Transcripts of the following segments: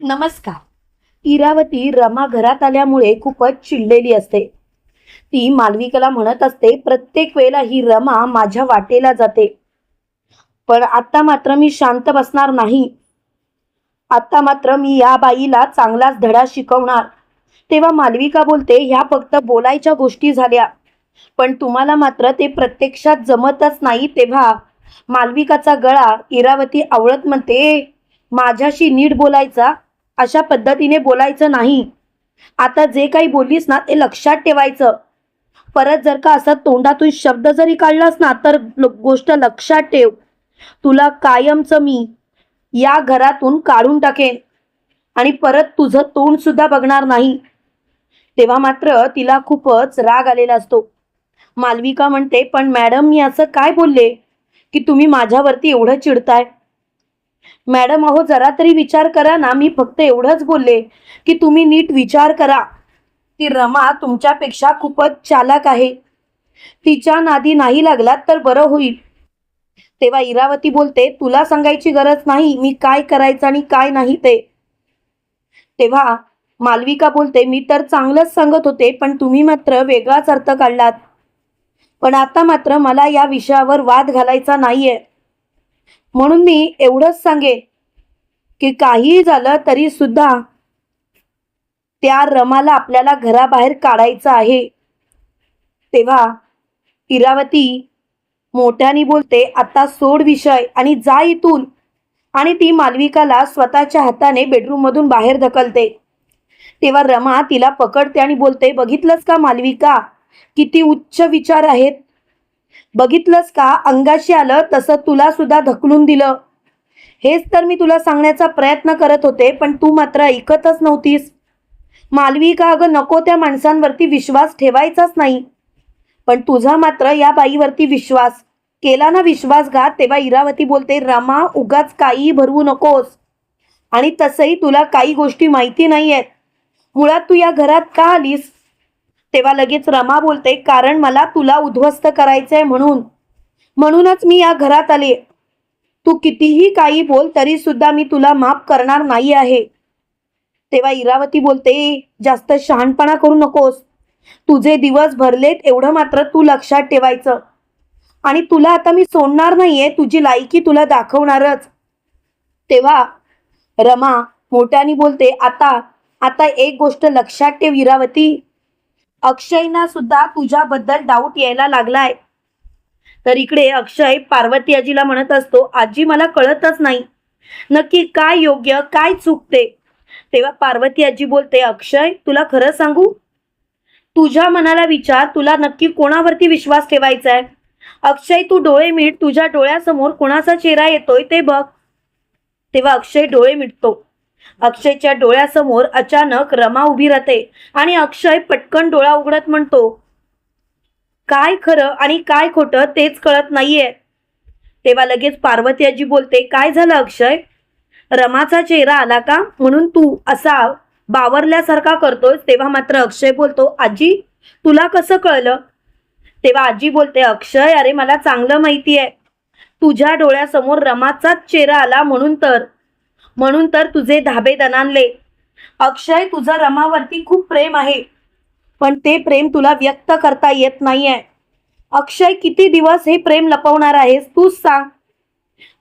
नमस्कार. इरावती रमा घरात आल्यामुळे खूपच चिडलेली असते. ती मालविकेला म्हणत असते प्रत्येक वेळेला ही रमा माझ्या वाटेला जाते. पण आता मात्र मी शांत बसणार नाही. आता मात्र मी या बाईला चांगलाच धडा शिकवणार. तेव्हा मालविका बोलते ह्या फक्त बोलायच्या गोष्टी झाल्या. पण तुम्हाला मात्र ते प्रत्यक्षात जमतच नाही तेव्हा. मालविकाचा गळा इरावती आवळत म्हणते माझ्याशी नीट बोलायचा. अशा पद्धतीने बोलायचं नाही. आता जे काही बोललीस ना ते लक्षात ठेवायचं. परत जर का असं तोंडातून शब्द जरी काढलास ना तर गोष्ट लक्षात ठेव. तुला कायमचं मी या घरातून काढून टाकेन. आणि परत तुझं तोंड सुद्धा बघणार नाही. तेव्हा मात्र तिला खूपच राग आलेला असतो. मालविका म्हणते पण मॅडम मी असं काय बोलले? की तुम्ही माझ्यावरती एवढं चिडताय. मॅडम अहो जरा तरी विचार करा ना. मी फक्त एवढंच बोलले की तुम्ही नीट विचार करा. ती रमा तुमच्यापेक्षा खूपच चालाक आहे. तिच्या नादी नाही लागलात तर बरं होईल. तेव्हा इरावती बोलते तुला सांगायची गरज नाही. मी काय करायचं आणि काय नाही ते. तेव्हा मालविका बोलते मी तर चांगलंच सांगत होते पण तुम्ही मात्र वेगळाच अर्थ काढलात. पण आता मात्र मला या विषयावर वाद घालायचा नाहीये. म्हणून मी एवढंच सांगेन की काहीही झालं तरी सुद्धा त्या रमाला आपल्याला घराबाहेर काढायचं आहे. तेव्हा इरावती मोठ्याने बोलते आता सोड विषय आणि जा इथून. आणि ती मालविकाला स्वतःच्या हाताने बेडरूममधून बाहेर ढकलते. तेव्हा रमा तिला पकडते आणि बोलते बघितलंच का मालविका किती उच्च विचार आहेत? बघितलंस का? अंगाशी आलं तसं तुला सुद्धा ढकलून दिलं. हेच तर मी तुला सांगण्याचा प्रयत्न करत होते पण तू मात्र ऐकतच नव्हतीस. मालवी का अगं नको त्या माणसांवरती विश्वास ठेवायचाच नाही. पण तुझा मात्र या बाईवरती विश्वास. केला ना विश्वासघात तेव्हा इरावती बोलते रमा उगाच काही भरवू नकोस. आणि तसंही तुला काही गोष्टी माहिती नाही आहेत मुळात तू या घरात का आलीस? तेव्हा लगेच रमा बोलते कारण मला तुला उद्ध्वस्त करायचंय म्हणून. म्हणूनच मी या घरात आले. तू कितीही काही बोल तरी सुद्धा मी तुला माफ करणार नाही आहे. तेव्हा इरावती बोलते जास्त शहाणपणा करू नकोस. तुझे दिवस भरलेत एवढं मात्र तू लक्षात ठेवायचं. आणि तुला आता मी सोडणार नाहीये तुझी लायकी तुला दाखवणारच. तेव्हा रमा मोठ्याने बोलते आता आता एक गोष्ट लक्षात ठेव इरावती. अक्षयना सुद्धा तुझ्याबद्दल डाऊट यायला लागलाय. तर इकडे अक्षय पार्वती आजीला म्हणत असतो आजी मला कळतच नाही. नक्की काय योग्य काय चुकते तेव्हा पार्वती आजी बोलते अक्षय तुला खरं सांगू? तुझ्या मनाला विचार तुला नक्की कोणावरती विश्वास ठेवायचा आहे अक्षय तू डोळे मिट तुझ्या डोळ्यासमोर कोणाचा चेहरा येतोय ते बघ. तेव्हा अक्षय डोळे मिटतो. अक्षयच्या डोळ्यासमोर अचानक रमा उभी राहते आणि अक्षय पटकन डोळा उघडत म्हणतो काय खरं आणि काय खोटं तेच कळत नाहीये. तेव्हा लगेच पार्वती आजी बोलते काय झालं अक्षय? रमाचा चेहरा आला का? म्हणून तू असा बावरल्यासारखा करतोय तेव्हा मात्र अक्षय बोलतो आजी तुला कसं कळलं? तेव्हा आजी बोलते अक्षय अरे मला चांगलं माहिती आहे तुझ्या डोळ्यासमोर रमाचाच चेहरा आला म्हणून तर. म्हणून तर तुझे धाबे दणानले अक्षय तुझं रमावरती खूप प्रेम आहे. पण ते प्रेम तुला व्यक्त करता येत नाहीये. अक्षय किती दिवस हे प्रेम लपवणार आहेस? तूच सांग.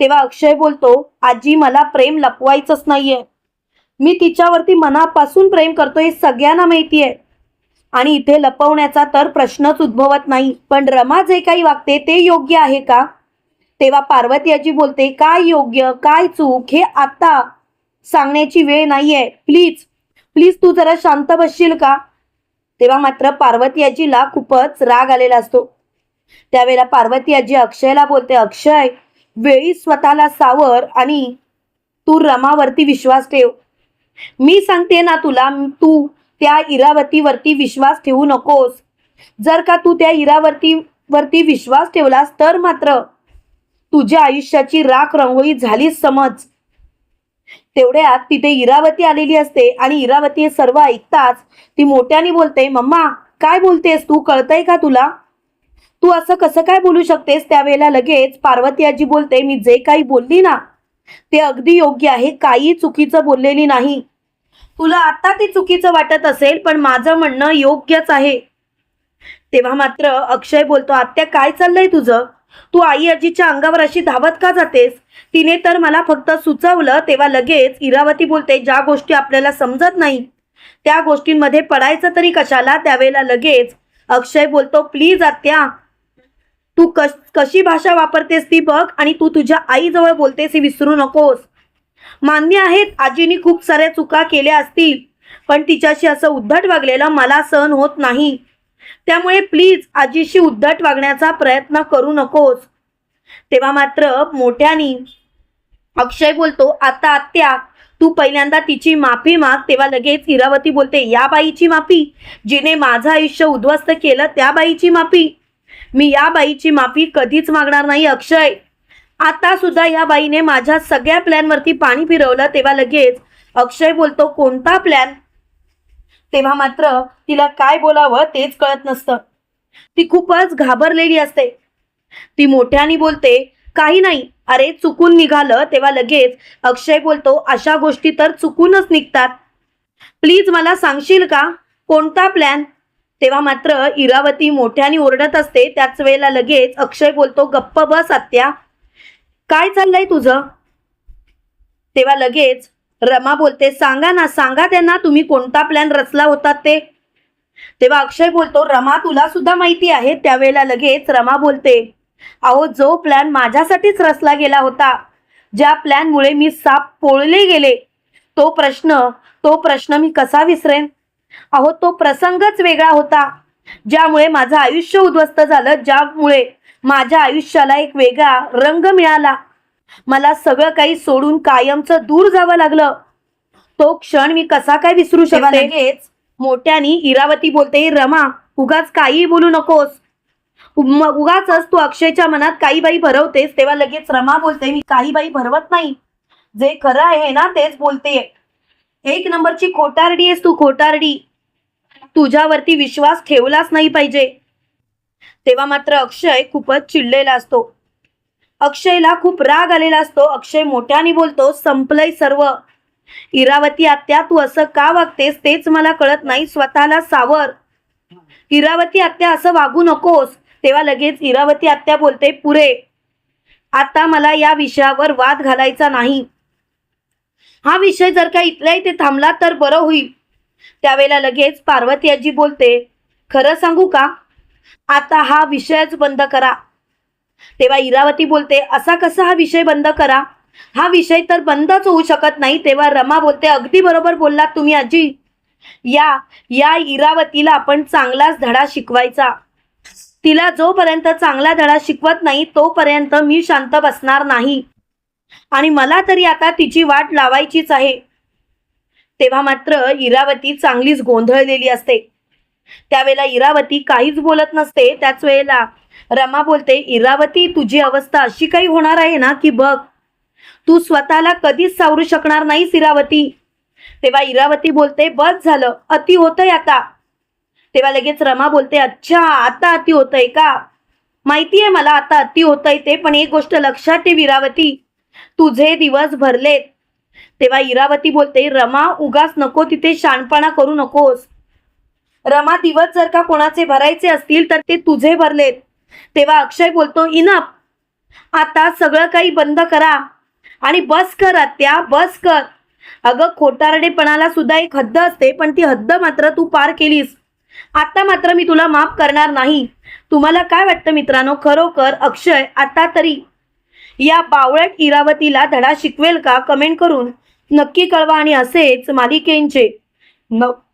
तेव्हा अक्षय बोलतो आजी मला प्रेम लपवायचंच नाहीये. मी तिच्यावरती मनापासून प्रेम करतो हे सगळ्यांना माहिती आहे आणि इथे लपवण्याचा तर प्रश्नच उद्भवत नाही. पण रमा जे काही वागते ते योग्य आहे का? तेव्हा पार्वती आजी बोलते काय योग्य काय चूक हे आता सांगण्याची वेळ नाहीये. प्लीज प्लीज तू जरा शांत बसशील का? तेव्हा मात्र पार्वती आजीला खूपच राग आलेला असतो. त्यावेळेला पार्वती आजी अक्षयला बोलते अक्षय वेळी स्वतःला सावर आणि तू रमावरती विश्वास ठेव. मी सांगते ना तुला तू त्या इरावतीवरती विश्वास ठेवू नकोस. जर का तू त्या इरावती वरती विश्वास ठेवलास तर मात्र तुझ्या आयुष्याची राख रंगोळी झाली समज. तेवढ्यात तिथे इरावती आलेली असते आणि इरावती हे सर्व ऐकताच ती मोठ्याने बोलते मम्मा काय बोलतेस तू? कळतंय का तुला? तू असं कसं काय बोलू शकतेस? त्यावेळेला लगेच पार्वती आजी बोलते मी जे काही बोलली ना ते अगदी योग्य आहे. काही चुकीचं बोललेली नाही. तुला आता ते चुकीचं वाटत असेल पण माझं म्हणणं योग्यच आहे. तेव्हा मात्र अक्षय बोलतो आत्या काय चाललंय तुझं? तू आई आजीच्या अंगावर अशी धावत का जातेस? तिने तर मला फक्त सुचवलं तेव्हा लगेच इरावती बोलते ज्या गोष्टी आपल्याला समजत नाही. त्या गोष्टींमध्ये पडायचं तरी कशाला? त्यावेळेला लगेच अक्षय बोलतो प्लीज आत्या तू कश कशी भाषा वापरतेस ती बघ आणि तू तुझ्या आईजवळ बोलतेस हे विसरू नकोस. मान्य आहेत आजीनी खूप साऱ्या चुका केल्या असतील पण तिच्याशी असं उद्धट वागलेलं मला सहन होत नाही. त्यामुळे प्लीज आजीशी उद्धट वागण्याचा प्रयत्न करू नकोस. तेव्हा मात्र मोठ्यानी अक्षय बोलतो आता आत्या तू पहिल्यांदा तिची माफी माग. तेव्हा लगेच इरावती बोलते या बाईची माफी? जिने माझं आयुष्य उद्ध्वस्त केलं त्या बाईची माफी? मी या बाईची माफी कधीच मागणार नाही अक्षय. आता सुद्धा या बाईने माझ्या सगळ्या प्लॅनवरती पाणी फिरवलं तेव्हा लगेच अक्षय बोलतो कोणता प्लॅन तेव्हा मात्र तिला काय बोलावं तेच कळत नसतं. ती खूपच घाबरलेली असते. ती मोठ्याने बोलते काही नाही. अरे चुकून निघालं तेव्हा लगेच अक्षय बोलतो अशा गोष्टी तर चुकूनच निघतात. प्लीज मला सांगशील का? कोणता प्लॅन? तेव्हा मात्र इरावती मोठ्याने ओरडत असते. त्याच वेळेला लगेच अक्षय बोलतो गप्प बस आत्या. काय चाललंय तुझं? तेव्हा लगेच रमा बोलते सांगा ना सांगा त्यांना तुम्ही कोणता प्लॅन रचला होता ते. तेव्हा अक्षय बोलतो रमा तुला सुद्धा माहिती आहे? त्यावेळेला लगेच रमा बोलते अहो जो प्लॅन माझ्यासाठीच रचला गेला होता ज्या प्लॅनमुळे मी साप पोळले गेले तो प्रश्न तो प्रश्न मी कसा विसरेन? अहो तो प्रसंगच वेगळा होता ज्यामुळे माझं आयुष्य उद्ध्वस्त झालं ज्यामुळे माझ्या आयुष्याला एक वेगळा रंग मिळाला. मला सगळं काही सोडून कायमचं दूर जावं लागलं. तो क्षण मी कसा काय विसरू शकते? लगेच मोठ्यानी इरावती बोलते रमा उगाच काही बोलू नकोस. मग उगाच तू अक्षयच्या मनात काही बाई भरवतेस. तेव्हा लगेच रमा बोलते मी काही बाई भरवत नाही. जे खरं आहे ना तेच बोलते. एक नंबरची खोटारडी आहेस तू खोटारडी. तुझ्यावरती विश्वास ठेवलाच नाही पाहिजे. तेव्हा मात्र अक्षय खूपच चिडलेला असतो. अक्षयला खूप राग आलेला असतो. अक्षय मोठ्याने बोलतो संपलंय सर्व. इरावती आत्या तू असं का वागतेस? तेच मला कळत नाही. स्वतःला सावर. इरावती आत्या असं वागू नकोस. तेव्हा लगेच इरावती आत्या बोलते पुरे आता मला या विषयावर वाद घालायचा नाही. हा विषय जर का इथल्या इथे थांबला तर बरं होईल. त्यावेळेला लगेच पार्वती आजी बोलते खरं सांगू का? आता हा विषयच बंद करा. तेव्हा इरावती बोलते असा कसा हा विषय बंद करा? हा विषय तर बंदच होऊ शकत नाही तेव्हा रमा बोलते अगदी बरोबर बोललात तुम्ही आजी. या या इरावतीला आपण चांगलाच धडा शिकवायचा. तिला जोपर्यंत चांगला धडा शिकवत नाही तोपर्यंत मी शांत बसणार नाही. आणि मला तरी आता तिची वाट लावायचीच आहे. तेव्हा मात्र इरावती चांगलीच गोंधळलेली असते. त्यावेळेला इरावती काहीच बोलत नसते. त्याच वेळेला रमा बोलते इरावती तुझी अवस्था अशी काही होणार आहे ना की बघ? तू स्वतःला कधीच सावरू शकणार नाहीस इरावती. तेव्हा इरावती बोलते बस झालं अति होतंय आता. तेव्हा लगेच रमा बोलते अच्छा आता अति होतंय का? माहिती आहे मला आता अति होतंय ते पण एक गोष्ट लक्षात ठेव इरावती तुझे दिवस भरलेत. तेव्हा इरावती बोलते रमा उगाच नको तिथे शाणपणा करू नकोस. रमा दिवस जर का कोणाचे भरायचे असतील तर ते तुझे भरलेत. तेव्हा अक्षय बोलतो इनप आता सगळं काही बंद करा आणि बस कर आत्या बस कर. अगं खोटारडेपणाला सुद्धा एक हद्द असते पण ती हद्द मात्र तू पार केलीस. आता मात्र मी तुला माफ करणार नाही. तुम्हाला काय वाटतं मित्रांनो? खरोखर अक्षय आता तरी या बावळट इरावतीला धडा शिकवेल का? कमेंट करून नक्की कळवा आणि असेच मालिकेंचे न